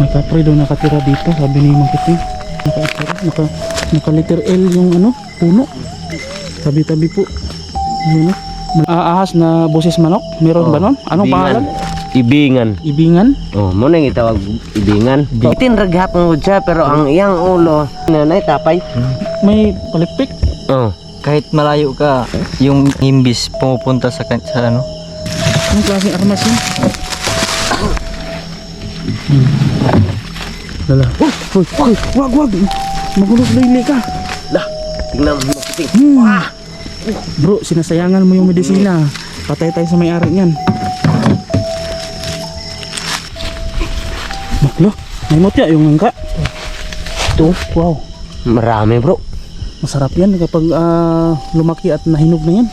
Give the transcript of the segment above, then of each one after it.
May kapre daw nakatira dito, sabi ni Mang Kiting. Nakatira, naka, naka letter L yung ano, puno. Tabi-tabi po. Ayun o. Ah, ahas na boses manok? Meron ba nun? Anong Ibingan. pangalan? Ibingan. Ibingan? Oh, mo nang itawag ibingan. Itin raghapon ko siya pero ang iyang ulo nanay tapay. May palikpik? Oh. Kahit malayo ka, yung imbis pumupunta sa, sa ano, Anong klaseng armas yun? Hmm. Lala. Oh, hoy, hoy, wag, wag. Magulog layli ka. Lah, tingnan mo kiting. Hmm. Bro, sinasayangan mo yung medisina. Patay tayo sa may-ari niyan. Maklo, may mutya yung angka. Ito, wow. Marami, bro. Masarap yan kapag ah, lumaki at nahinog na yan.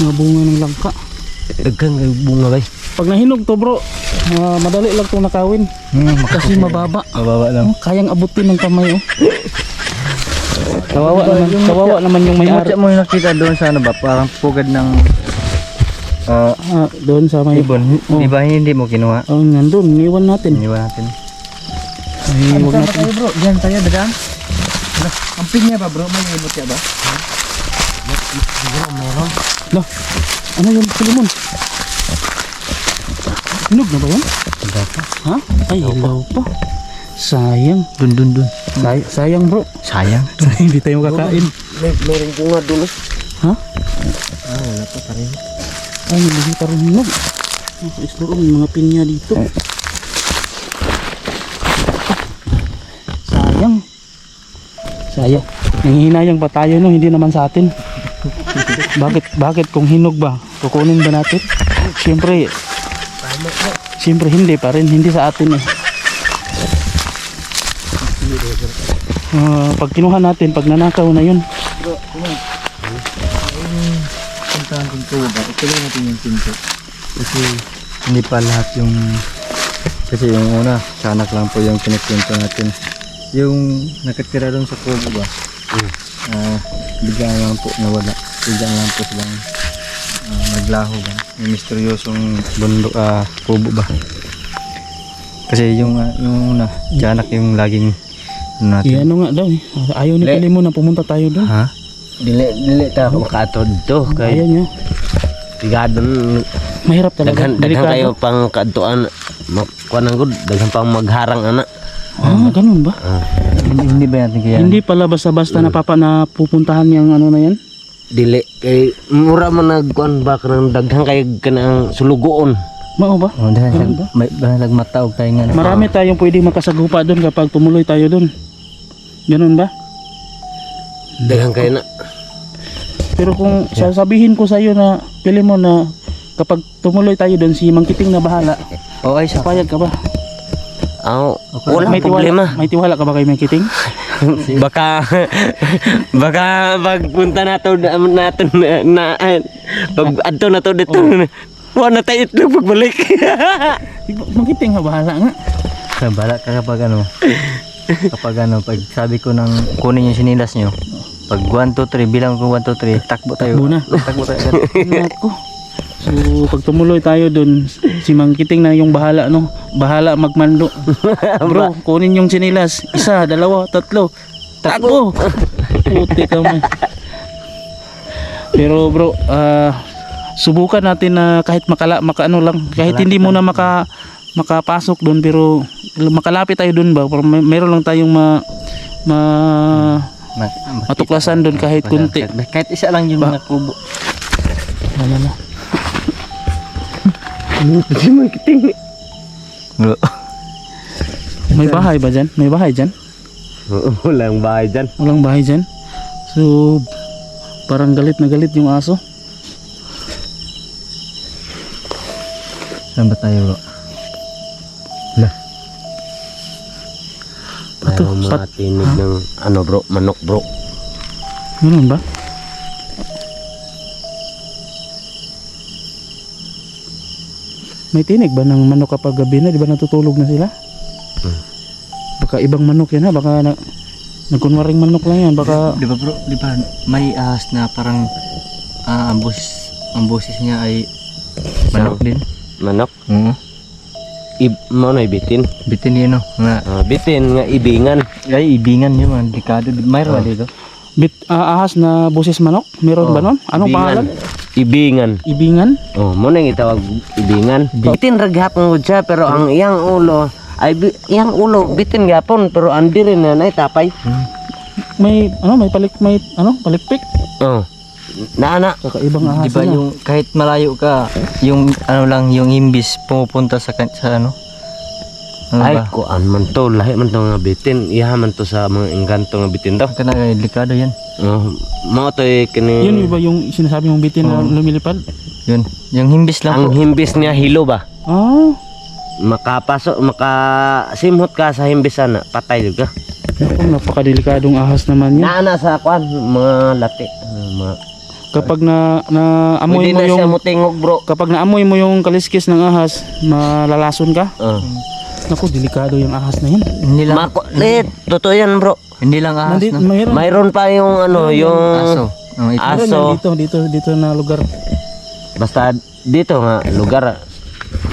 Mga bunga ng langka. Daghang kay bunga bay. Pag nahinog to bro, ah, madali lang itong nakawin. Kasi mababa. mababa lang. Oh, kayang abutin ng kamay oh. Kawawa naman, kawawa naman yung Yung may-ari. mo yung nakita doon sa ano ba, parang pugad ng ah, Ah, doon sa may... ibon. Oh. Di ba hindi mo kinuha? Oh, nandun, iwan natin. Iniwan natin. Ay, Ano natin. bro? Diyan tayo, dadaan. Ang pinya ba bro? May mutya ba? Lah, ano yun, Solomon? Hinog na ba yan? Ha? Ay, hilaw pa. Sayang. Dun dun dun. Say- sayang bro. Sayang. Hindi tayo makakain. May meron bunga dulo. Ha? Ah, wala pa pa rin. Ay, hindi pa rin hinog. Naka-explore may mga pinya dito. Sayang. Sayang. Nangihinayang pa tayo no, hindi naman sa atin. bakit bakit kung hinog ba? Kukunin ba natin? Siyempre. Siyempre hindi pa rin, hindi sa atin eh. Ah, pag kinuha natin, pag nanakaw na yun, Puntahan kong tubo ba? Ituloy natin yung pinto. Kasi hindi pa lahat yung... Kasi yung una, sanak lang po yung pinagpinto natin. Yung nakatira doon sa kubo ba? Ah, bigla lang po nawala. Bigla lang po silang naglaho ba? Yung misteryosong bundok, ah, kubo ba? Kasi yung, ah, yung una, tiyanak yung laging ano natin. eh, ano nga daw eh. Ayaw ni Le- Pilimon na pumunta tayo doon. Ha? Dili dili ta makatod to Ayaw kay niya. tigadon Mahirap talaga. daghan daghan Delikado. kayo pang kadtuan kuan ang good daghan pang magharang ana. Ah, ganun ba? Ah. Hindi, hindi ba natin kaya? Hindi pala basta-basta na papa na pupuntahan yung ano na yan. Dili kay mura man nagkuan ba kanang daghan kay kanang sulugoon. Mao ba? Oh, dahil lag, may dahil nagmataog tayo nga. Marami tayong pwedeng makasagupa doon kapag tumuloy tayo doon. Ganun ba? Daghan kay na Pero kung sasabihin ko sa iyo na pili mo na kapag tumuloy tayo doon si Mangkiting na bahala, Oh, ay sa payag ka ba? Aw, wala may problema. tiwala, may tiwala ka ba kay Mangkiting? baka baka pagpunta nato nato na, na pag adto nato dito. Wa na tayo itlog pagbalik. Si Mangkiting ha bahala nga. bala ka kapag ano. kapag ano, pag sabi ko nang kunin yung sinilas nyo, pag 1, 2, 3, bilang ko 1, 2, 3, takbo tayo. Takbo na. Takbo tayo. So pag tumuloy tayo doon, si Mangkiting na yung bahala no. Bahala magmando. Bro, kunin yung sinilas. Isa, dalawa, tatlo. Takbo. Puti ka man. Pero bro, ah subukan natin na kahit makala makaano lang, kahit hindi mo na maka makapasok doon pero makalapit tayo doon ba? Para may, meron lang tayong ma ma Ma- ma- matuklasan doon kahit kunti. Kahit isa lang yung Ba- mga kubo. Wala na. Si Mangkiting. Bro. May bahay ba dyan? May bahay dyan? Walang bahay dyan. Walang bahay dyan. So, parang galit na galit yung aso. Saan ba tayo bro? Pato, Ayaw pat, matinig ng ano bro, manok bro. ganun ba? May tinig ba ng manok kapag gabi na? Di ba natutulog na sila? Baka ibang manok yan ha? Baka na, nagkunwaring manok lang yan. Baka Di ba bro? Di ba may ahas na parang ah, ang boses ang boses niya ay manok din? Manok? Oo. ib mo na bitin. Bitin yun no. Nga, Ah, bitin nga ibingan. ay ibingan yun mga delikado. Mayroon ba dito? Bit, ah, ahas na busis manok? Meron ba nun? Anong Ibingan. pangalan? Ibingan. Ibingan? Oh, mo na gitawag ibingan. Bitin ra gihapon siya pero ang iyang ulo ay iyang ulo bitin gihapon pero andi rin na nay tapay. May, ano, may palik, may, ano, palikpik. Oh. Naana. Kakaibang ahas Di ba niya. yung kahit malayo ka, yung ano lang, yung imbis pumupunta sa, sa ano? Ano Ay, ba? kuan man to, lahi man to nga bitin. Iha man to sa mga engkanto nga bitin daw. Kana delikado yan. Oh, mo to eh, kini Yun ba yung sinasabi mong bitin na lumilipad? Yun. Yung himbis lang ang po. himbis niya hilo ba? Ah, Makapasok, makasimhot ka sa himbisan na patay jud ka. naku, napakadelikadong ahas naman yun. Naana sa kuan mga lati. ah, mga Kapag na, na amoy Pwede mo na siya yung, mutingog bro. kapag naamoy mo yung kaliskis ng ahas, malalason ka. Oh. Naku, delikado yung ahas na yun. Hindi lang, Makulit. Totoo yan bro. hindi lang ahas Nandito, no? mayroon. Mayroon pa yung ano, yung Aso. Oh, ito. Aso. yan dito, dito, dito na lugar. Basta dito nga lugar.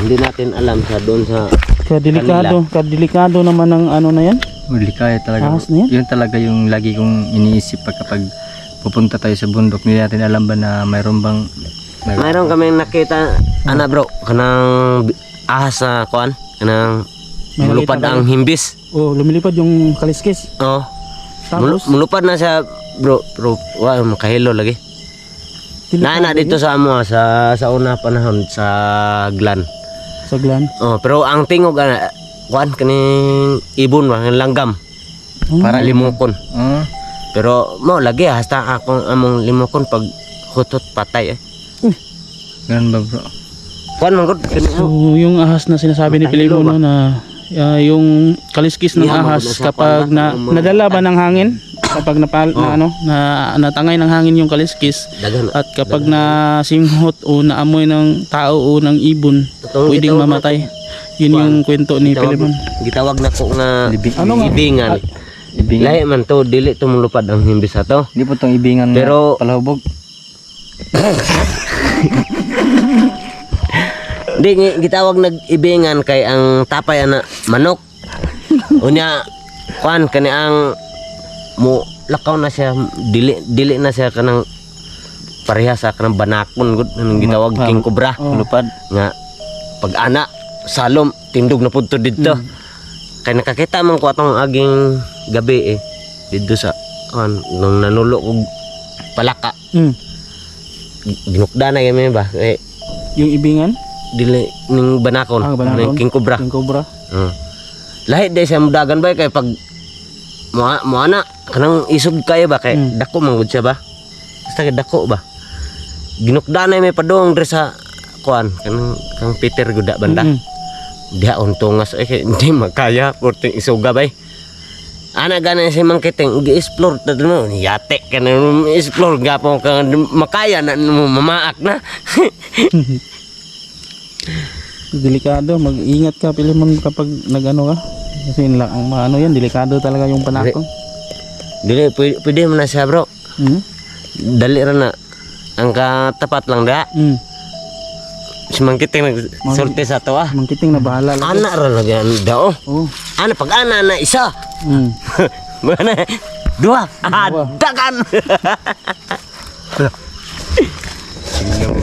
Hindi natin alam sa doon sa Kadelikado, kadelikado naman ng ano na yan. Delikado talaga. Ahas na yan? Yun talaga yung lagi kong iniisip pag kapag pupunta tayo sa bundok. Hindi natin alam ba na mayroon bang mayroon. Mayroon kaming nakita ana bro kanang ahas na kuan kanang May mulupad nakita ang himbis. Oh, lumilipad yung kaliskis. Oh. Mulu- Tapos, mulupad na siya bro, bro. Wa makahilo lagi. delikado Naana dito sa amo sa sa una panahon sa Glan. sa glan. Oh, pero ang tingog ana kuan kaning ibon ba langgam Oh, para limukon. Oh, Pero mo lagi hasta akong among limukon pag hutot patay eh. ganun ba bro? Kuan man gud So, yung ahas na sinasabi ni Matahilo Pilimo no, na ah, yung kaliskis ng ahas na kapag na, nadala ba ng hangin, kapag napal, na ano, na natangay ng hangin yung kaliskis, dagan. at kapag na simhot o naamoy ng tao o ng ibon, Totoo, pwedeng gitawag mamatay. Yun yung kwento ni Pilimon. gitawag na ko nga Ano nga? ibingan. Ibingan. Lahi man to dili to mulupad ang himbis ato. Hindi po itong ibingan Pero- na palahubog. Di gitawag nag ibingan kay ang tapay ana manok. Unya kuan kani ang mo lakaw na siya dili dili na siya kanang pareha sa kanang banakon gud anong gitawag king cobra. Lupad. nga pag ana salom tindog na pudto didto kay nakakita man ko atong aging gabi eh didto sa kan nung nanulo og palaka Mm. ginukda na gyud ba eh Yung ibingan, dili ning banakon, Ah, banakon. ning king cobra yung cobra. uh. lahi day siya mudagan ba kay pag mo mo ana kanang isog kayo ba kay Mm. dako man gud siya ba basta kay dako ba ginukda na may padong dre sa kuan kanang kang Peter guda banda Mm. Diha untungas eh kay hindi makaya porting isuga bay. Ana gana si mangkiting gi-explore ta mo yate ka na explore gapo ka makaya na mamaak na. Delikado, mag-ingat ka Pilimon kapag nagano ka. Kasi lang, ang mga ano yan, delikado talaga yung panakon. Dili pwede, mo na siya bro. Mm. Dali ra na. Ang katapat lang da. Mm. Si mangkiting nagsulti sa to ah. Mangkiting na bahala lang. Ana ra lagi ang dao. Oh. Ana pag ana na isa. Mm. Mana dua.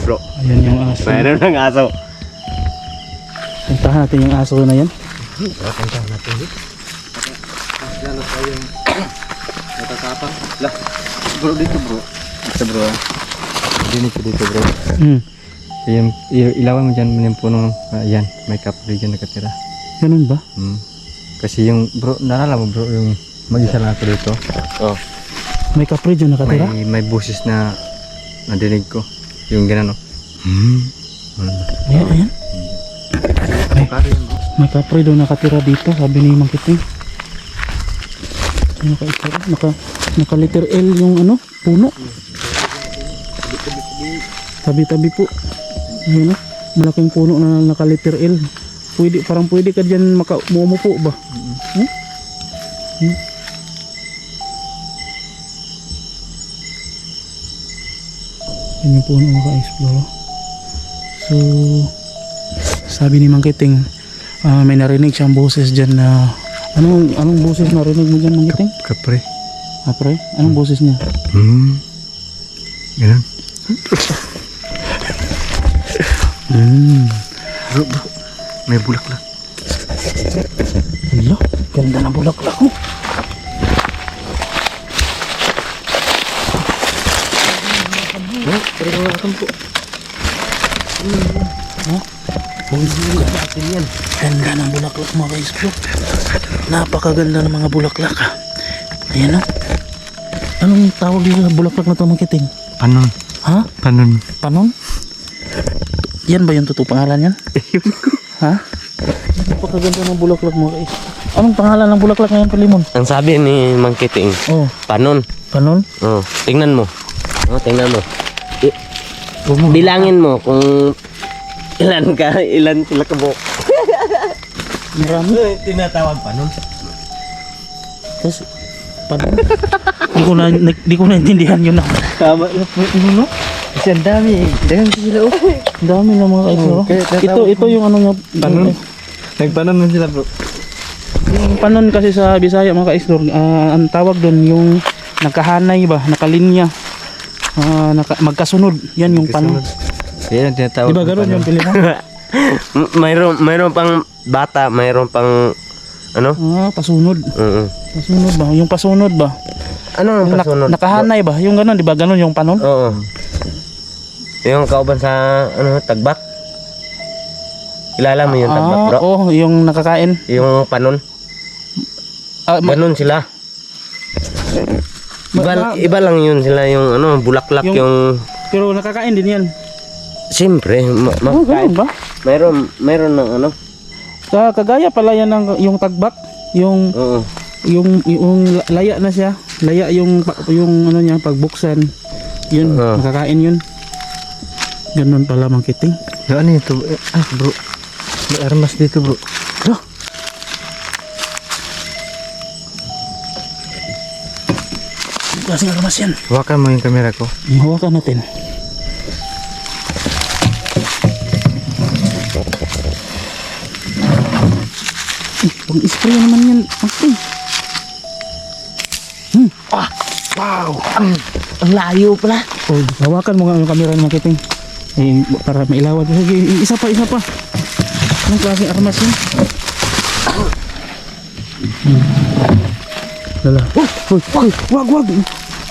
Bro. Ayan yung aso. Mayroon ng aso. Puntahan natin yung aso na yan. Bro, dito bro. Dito bro. Dinig ko dito bro. Mm. Yung, ilawan mo dyan yung puno. Uh, yan, may kapre dyan nakatira. Ganun ba? Hmm. Kasi yung bro, naalala mo bro, yung mag-isa lang ako dito. Oh. May kapre dyan nakatira? May, may busis na nadinig ko. Yung gano'n. no? Hmm. Ano ba? Ayan, ayan. May, may kapre doon nakatira dito, sabi ni Mangkiting. Naka, naka, naka letter L yung ano, puno. Tabi-tabi po. Ayan o, malaking puno na naka letter L. Pwede, parang pwede ka dyan maka, umuupo ba? Hmm? Hmm? Yan yung puno maka-explore. So, sabi ni Mang Kiting, Ah, may narinig siyang boses dyan na... Anong, anong boses narinig mo dyan, Magiting? Kapre. Ah, pre? Anong boses niya? Hmm. Ganun. Hmm. Bro, bro. May bulaklak. Hala, ganda ng bulaklak mo. Ha? Ganda ng bulaklak mga guys bro. Napakaganda ng mga bulaklak ha. Ayan o. Anong tawag dito sa bulaklak na ito mga kiting? Panon. Ha? Panon. Panon? Yan ba yung totoo pangalan yan? ha? Napakaganda ng bulaklak mga guys. Anong pangalan ng bulaklak ngayon Palimon? Ang sabi ni Mang Kiting, Oh, panon. panon? Oh, tingnan mo. Oh, tingnan mo. I- bilangin mo kung ilan ka, ilan sila kabok. Marami. Tinatawag panon. Tapos, panon? di ko na, na- di ko naintindihan yun na. Tama na po ito no? Kasi ang dami eh. Dagan sila oh. Ang dami ng mga kaya ito, ito yung ano nga. Panon. Nagpanon na sila bro. Yung panon kasi sa Bisaya mga kaisdor, ah, ang tawag doon yung nakahanay ba, nakalinya. Ah, naka, magkasunod. Yan yung panon. Yan ang tinatawag. Di ba panon. yung pili mo? Mayroon, mayroon pang bata, mayroon pang ano? Ah, pasunod. Oo. Pasunod ba? Yung pasunod ba? Ano ang Yung nak- pasunod? nakahanay ba? Yung gano'n, di ba gano'n yung panon? Oo. Yung kauban sa ano, tagbak. Kilala mo yung tagbak, Ah, bro? oh, yung nakakain. Yung panon. Ah, ma- Ganun sila. Iba, ma- iba lang yun sila yung ano, bulaklak Yung- yung... pero nakakain din yan. Siyempre, ma- Oh, makakain. gano'n ba? Mayroon, mayroon ng ano. Ka kagaya pala yan ng yung tagbak, yung Oo. yung yung laya na siya. Laya yung yung ano niya pagbuksan. Yun, Ah. nakakain yun. Ganun pala mangkiting. Yung ano ito? Eh, ah bro. May armas dito bro. Hala. Klaseng armas yan. Hawakan mo yung camera ko. Hawakan natin. Eh, pang spray naman yan. Okay. Hmm. Ah, wow. Ang, ang layo pala. Oh, hawakan mo nga yung camera ng kiting. Eh, para mailawan. Sige, isa pa, isa pa. Anong klaseng armas yun? Hmm. Lala. Oh, oh, oh, wag, wag.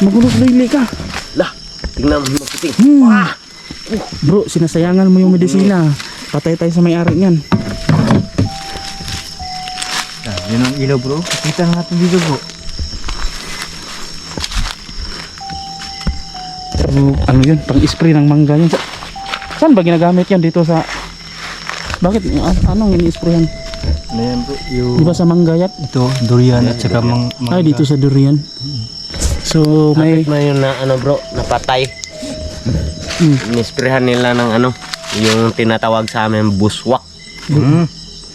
Magulog daily ka. Lah, tingnan mo makiting. Hmm. Bro, sinasayangan mo yung medisina. Patay tayo sa may-ari niyan. Ah, yun ang ilaw bro. Kita natin dito bro. So, ano yun? Pang-spray ng mangga yun. Sa, saan ba ginagamit yan? Dito sa... Bakit? Anong ini-sprayan? Ano yan bro? Yung... Di ba sa mangga yan? Ito, durian at saka mang... Ay, dito sa durian. So, may... May mo yun na ano bro, napatay. Hmm. Inisprehan nila ng ano, yung tinatawag sa amin buswak. Hmm.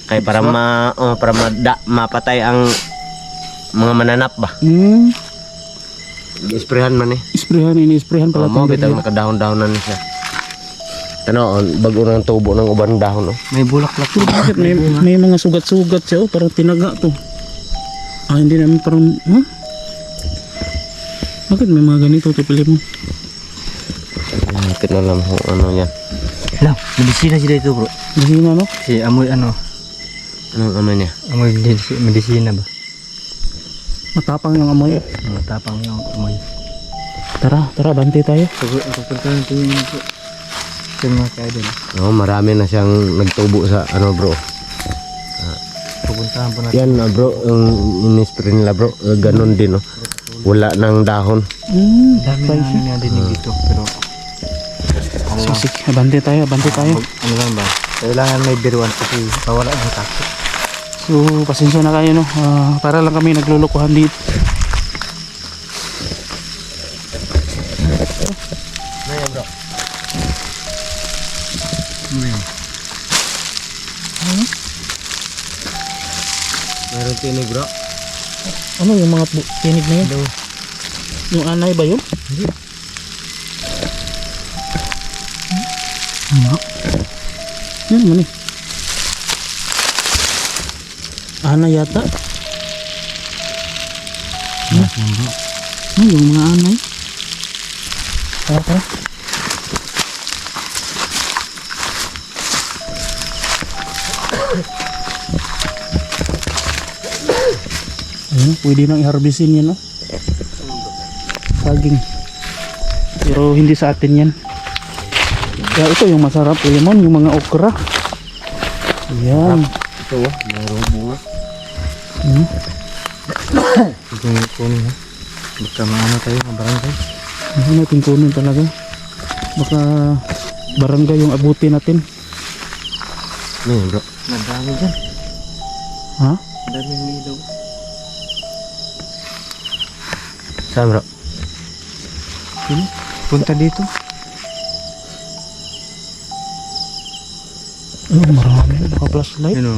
Kaya para ma oh, para mada, mapatay ang mga mananap ba. Hmm, Isprehan man eh. isprayan, ini-sprayan pala Oh, mo bitang nakadahon-dahonan na siya. Tano, oh, bago ng tubo ng ubang dahon oh. May bulaklak Pero bakit may, may mga sugat-sugat siya? Oh, parang tinaga to. Ah, hindi namin parang... Huh? Bakit may mga ganito? Tipili mo. Natin alam kung ano yan. Lang, medisina sila ito bro. Mahina, no? Si amoy ano, Anong ano niya? amoy medisi- medisina ba? Matapang yung amoy. Matapang yung amoy. Tara, tara, bante tayo. Pag ako punta natin yung bro. Yung mga kaidol. Oh, marami na siyang nagtubo sa ano bro. Pupuntahan po natin. Yan na bro, yung inispray nila bro, ganun din oh. Wala ng dahon. Hmm, Dami na namin nadinig dito pero So, sige, bante tayo, bante tayo. ano lang ba? Kailangan may biruan kasi pawala ang takot. So, pasensya na kayo, no? Ah, para lang kami naglulukuhan dito. Ano yan? Meron tinig bro. Ano yung mga tinig na yun? Yung anay ba yun? Hindi. Ano? Yan man eh. Ana yata. Ano? Ano yung mga anay? Tara, tara. Ayun, pwede nang i-harvestin yan, no? Saging. Pero hindi sa atin yan. Kaya ito yung masarap, lemon, yung mga okra. Yan. Ito oh, mayroong bunga. Hmm. Ito yung kunin ha. Baka maano tayo, mabarangay. Ano natin kunin talaga. Baka barangay yung abuti natin. Yun bro? Nadami dyan. Ha? Nadami yung ilaw. Saan bro? Punta dito. Oh, marami. Naka flashlight. Yun o.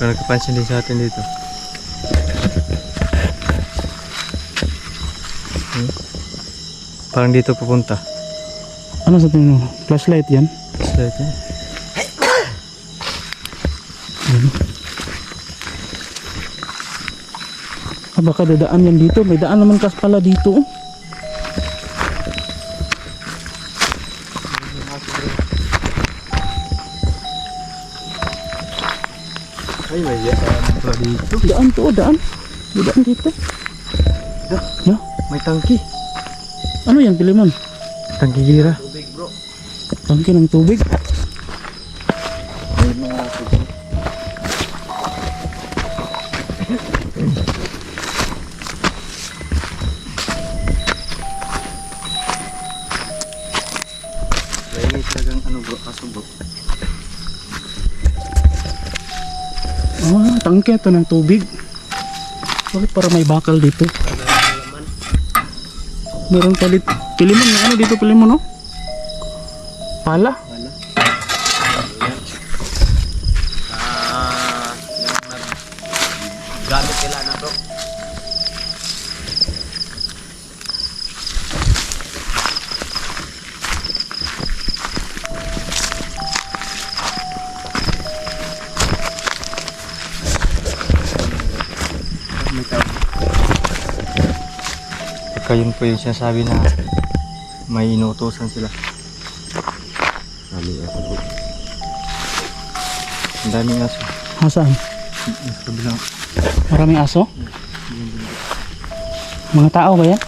Parang nagkapansin din sa atin dito. Hmm? Parang dito pupunta. Ano sa tingin mo? Flashlight yan? Slide yan. Ah, baka dadaan yan dito. May daan naman kas pala dito. oh. Ay, may yan pa dito. Daan to, oh, daan. May daan dito. Ya, May tangki. ano yan, Pilimon? Tangki gira. Tangke ng tubig. Ah, tangke to ng tubig. Bakit para may bakal dito? Meron palit. Pilimon, may ano dito, Pilimon, no? Pala? Po yung sinasabi na may inuutosan sila. Kami ako bro. Ang daming aso. Hasaan? Sa kabilang. Maraming aso? Mga tao ba yan?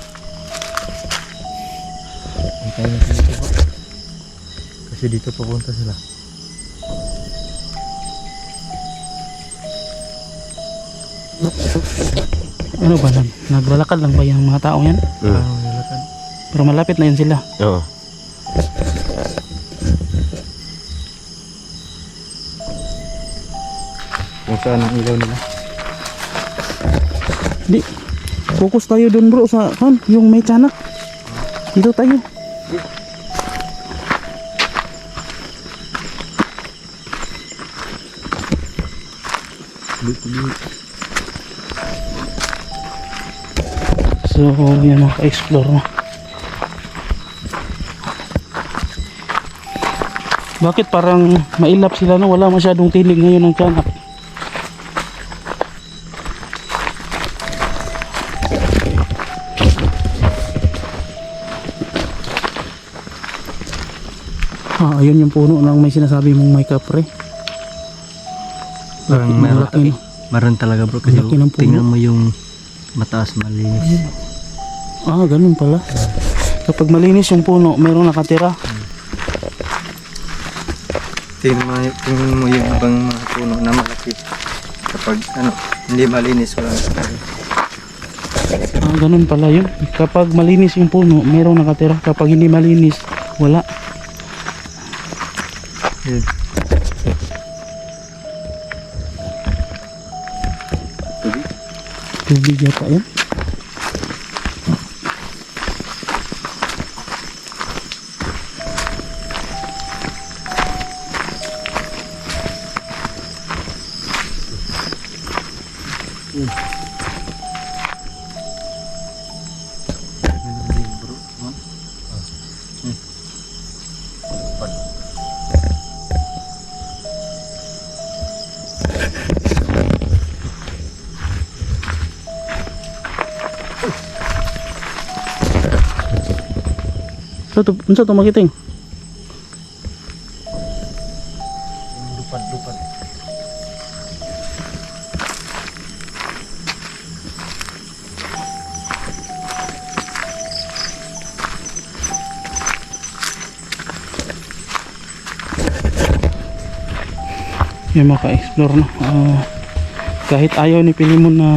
Ang tayo dito po. Kasi dito papunta sila. Ano ba nag naglalakad lang ba yung mga tao yan? Mm. Nilakan. Pero malapit na yan sila. Oo. Kung saan ang ilaw nila. Di, focus tayo dun bro sa kan, yung may tiyanak. Dito tayo. So, yan mga ka-explore mo. Bakit parang mailap sila no? Wala masyadong tinig ngayon ng tiyanak. Ah, ayun yung puno ng may sinasabi mong may kapre. Parang meron, malaki, no? meron talaga bro. Kasi tingnan mo yung mataas malinis. Ah, ganun pala. Kapag malinis yung puno, mayroong nakatira. Tingnan mo, yung ibang mga puno na malaki. Kapag ano, hindi malinis wala nakatira. Ah, ganun pala yun. Kapag malinis yung puno, mayroong nakatira. Kapag hindi malinis, wala. Yun. Tubig yata yan. Unsa to, unsa to magiting? Yung maka-explore no? Ah, kahit ayaw ni Pilimon na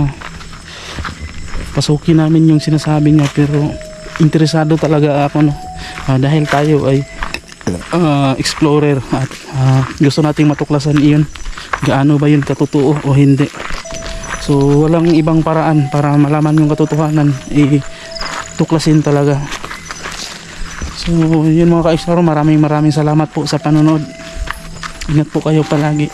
pasukin namin yung sinasabi niya pero interesado talaga ako no? Ah, dahil tayo ay ah, explorer at ah, gusto nating matuklasan iyon. Gaano ba yun katotoo o hindi? So walang ibang paraan para malaman yung katotohanan eh tuklasin talaga. So yun mga ka-explore maraming maraming salamat po sa panonood ingat po kayo palagi